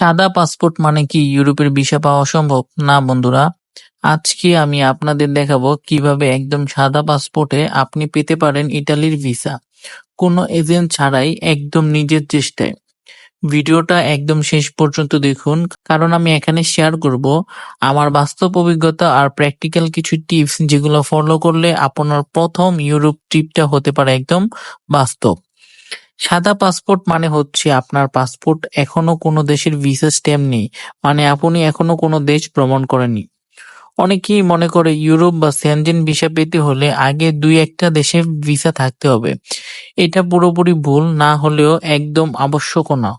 সাদা পাসপোর্ট মানে কি ইউরোপের ভিসা পাওয়া সম্ভব? না বন্ধুরা, আজকে আমি আপনাদের দেখাবো কীভাবে একদম সাদা পাসপোর্টে আপনি পেতে পারেন ইটালির ভিসা কোনো এজেন্ট ছাড়াই একদম নিজের চেষ্টায়। ভিডিওটা একদম শেষ পর্যন্ত দেখুন কারণ আমি এখানে শেয়ার করব আমার বাস্তব অভিজ্ঞতা আর প্র্যাকটিক্যাল কিছু টিপস যেগুলো ফলো করলে আপনার প্রথম ইউরোপ ট্রিপটা হতে পারে একদম বাস্তব। সাদা পাসপোর্ট মানে হচ্ছে আপনার পাসপোর্ট এখনও কোনো দেশের ভিসা স্ট্যাম্প নেই। মানে আপনি এখনও কোনো দেশ ভ্রমণ করেননি। অনেকেই মনে করে ইউরোপ বা সেনজেন ভিসা পেতে হলে আগে দুই একটা দেশে ভিসা থাকতে হবে। এটা পুরোপুরি ভুল, না হলেও একদম আবশ্যকও না।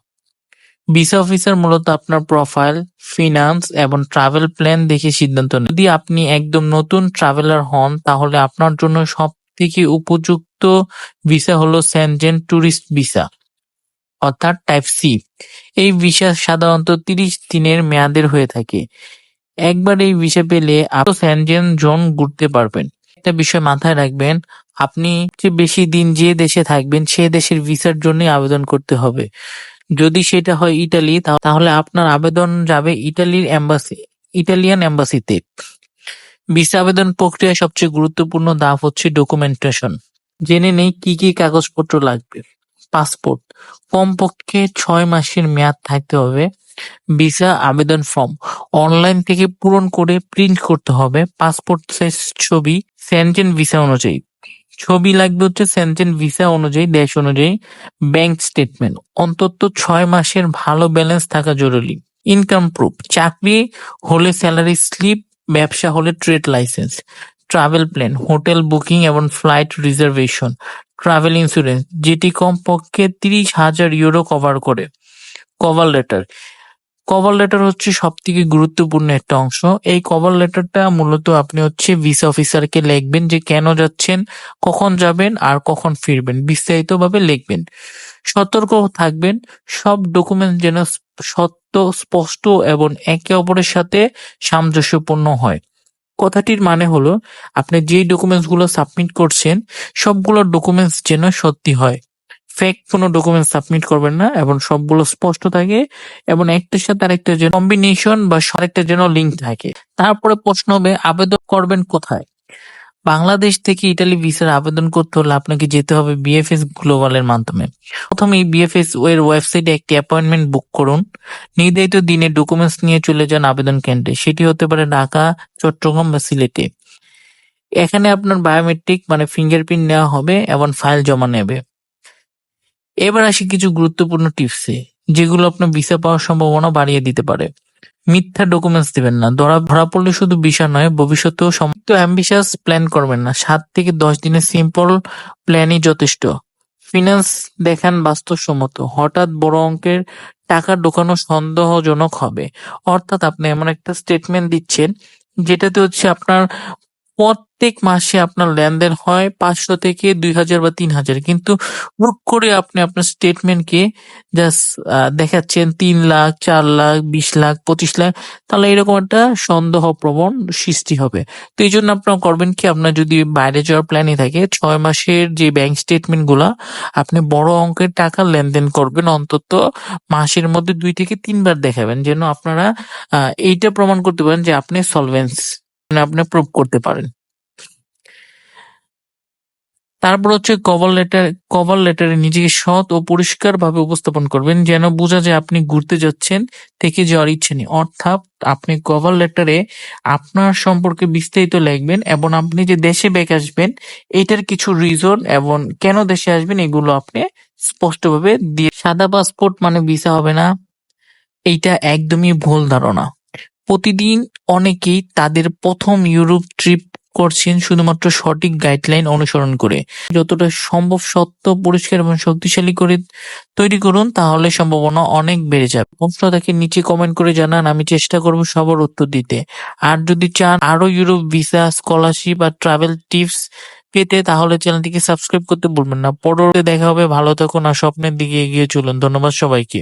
ভিসা অফিসার মূলত আপনার প্রোফাইল, ফিনান্স এবং ট্রাভেল প্ল্যান দেখে সিদ্ধান্ত নেন। যদি আপনি একদম নতুন ট্রাভেলার হন, তাহলে আপনার জন্য সব থেকে উপযুক্ত ভিসা হলো সেনজেন ট্যুরিস্ট ভিসা অর্থাৎ টাইপ সি এই ভিসা সাধারণত তিরিশ দিনের মেয়াদের হয়ে থাকে। একবার এই ভিসা পেলে আপনি সেনজেন জোন ঘুরতে পারবেন। একটা বিষয় মাথায় রাখবেন, আপনি যে বেশি দিন যে দেশে থাকবেন, সে দেশের ভিসার জন্য আবেদন করতে হবে। যদি সেটা হয় ইটালি তাহলে আপনার আবেদন যাবে ইটালির এম্বাসি ইটালিয়ান এম্বাসিতে ভিসা আবেদন প্রক্রিয়ায় সবচেয়ে গুরুত্বপূর্ণ ধাপ হচ্ছে ডকুমেন্টেশন জেনে নেই কি কি কাগজপত্র লাগবে। পাসপোর্ট। কমপক্ষে ছয় মাসের মেয়াদ থাকতে হবে। ভিসা আবেদন ফর্ম। অনলাইন থেকে পূরণ করে প্রিন্ট করতে হবে। পাসপোর্ট সাইজ ছবি সেন্টেন ভিসা অনুযায়ী। ছবি লাগবে হচ্ছে সেন্টেন ভিসা অনুযায়ী, দেশ অনুযায়ী। Bank statement. অন্তত ছয় মাসের ভালো ব্যালেন্স থাকা জরুরি। Income proof. চাকরি হলে স্যালারি স্লিপ, ব্যবসা হলে trade licence. Travel plan hotel booking এবং ফ্লাইট রিজার্ভেশন ট্রাভেল ইন্স্যুরেন্স যেটি কমপক্ষে তিরিশ হাজার ইউরো কভার করে। কভার লেটার কভার লেটার হচ্ছে সব থেকে গুরুত্বপূর্ণ একটা অংশ। এই কভার লেটারটা মূলত আপনি হচ্ছে ভিসা অফিসারকে লিখবেন যে কেন যাচ্ছেন, কখন যাবেন আর কখন ফিরবেন, বিস্তারিতভাবে লিখবেন। সতর্ক থাকবেন, সব ডকুমেন্ট যেন সত্য, স্পষ্ট এবং একে অপরের সাথে সামঞ্জস্যপূর্ণ হয়। কথাটির মানে হলো, আপনি যেই ডকুমেন্টসগুলো সাবমিট করছেন সবগুলো ডকুমেন্টস যেন সত্যি হয়। ফেক কোনো ডকুমেন্ট সাবমিট করবেন না এবং সবগুলো স্পষ্ট থাকে এবং একটার সাথে আরেকটা যেন কম্বিনেশন বা আরেকটা যেন লিঙ্ক থাকে। তারপরে প্রশ্ন হবে, আবেদন করবেন কোথায়? বাংলাদেশ থেকে ইটালি ভিসার আবেদন করতে হলে আপনাকে যেতে হবে বিএফএস গ্লোবালের মাধ্যমে। প্রথমে বিএফএস এর ওয়েবসাইটে একটি অ্যাপয়েন্টমেন্ট বুক করুন। নির্ধারিত দিনে ডকুমেন্টস নিয়ে চলে যান আবেদন কেন্দ্রে। সেটি হতে পারে ঢাকা, চট্টগ্রাম বা সিলেটে। এখানে আপনার বায়োমেট্রিক মানে ফিঙ্গারপ্রিন্ট নেওয়া হবে এবং ফাইল জমা নেবে। এবার আসি কিছু গুরুত্বপূর্ণ টিপসে যেগুলো আপনার ভিসা পাওয়ার সম্ভাবনা বাড়িয়ে দিতে পারে। মিথ্যা ডকুমেন্টস দিবেন না। ধরা ধরা পড়লে শুধু বিষয় নয়, ভবিষ্যতেও সমস্ত অ্যাম্বিশাস প্ল্যান করবেন না। সাত থেকে দশ দিনের সিম্পল প্ল্যানই যথেষ্ট। ফিনান্স দেখান বাস্তবসম্মত। হঠাৎ বড় অঙ্কের টাকা ঢোকানো সন্দেহজনক হবে। অর্থাৎ আপনি এমন একটা স্টেটমেন্ট দিচ্ছেন, যেটাতে হচ্ছে আপনার প্রত্যেক মাসে আপনার লেনদেন হয় পাঁচশো থেকে দুই হাজার বা তিন হাজার। কিন্তু হুট করে আপনি আপনার স্টেটমেন্টকে জাস্ট দেখাচ্ছেন তিন লাখ, চার লাখ, বিশ লাখ, পঁচিশ লাখ, তাহলে এরকম একটা সন্দেহ প্রবণ সৃষ্টি হবে। তো এই জন্য আপনার করবেন কি, আপনার যদি বাইরে যাওয়ার প্ল্যানই থাকে, ছয় মাসের যে ব্যাংক স্টেটমেন্টগুলা, আপনি বড় অঙ্কের টাকা লেনদেন করবেন, অন্তত মাসের মধ্যে দুই থেকে তিনবার দেখাবেন, যেন আপনারা এইটা প্রমাণ করতে পারেন যে আপনি সলভেন্স আপনি প্রুভ করতে পারেন। তারপর হচ্ছে কভার লেটার কভার লেটারে নিজেকে সৎ ও পরিষ্কার ভাবে উপস্থাপন করবেন, যেন বোঝা যায় আপনি ঘুরতে যাচ্ছেন, থেকে যাওয়ার ইচ্ছে নেই। অর্থাৎ আপনি কভার লেটারে আপনার সম্পর্কে বিস্তারিত লিখবেন এবং আপনি যে দেশে ব্যাক আসবেন, এটার কিছু রিজন এবং কেন দেশে আসবেন, এগুলো আপনি স্পষ্টভাবে দিয়ে সাদা পাসপোর্ট মানে ভিসা হবে না। এইটা একদমই ভুল ধারণা। প্রতিদিন অনেকেই তাদের প্রথম ইউরোপ ট্রিপ করছেন শুধুমাত্র সঠিক গাইডলাইন অনুসরণ করে। যতটা সম্ভব সত্য, পরিষ্কার এবং শক্তিশালী করে তৈরি করুন, তাহলে সম্ভাবনা অনেক বেড়ে যাবে। প্রশ্ন দেখে নিচে কমেন্ট করে জানান, আমি চেষ্টা করব সবার উত্তর দিতে। আর যদি চান আরও ইউরোপ ভিসা স্কলারশিপ আর ট্রাভেল টিপস পেতে, তাহলে চ্যানেলটিকে সাবস্ক্রাইব করতে ভুলবেন না। পরবর্তী দেখা হবে, ভালো থাকুন আর স্বপ্নের দিকে এগিয়ে চলুন। ধন্যবাদ সবাইকে।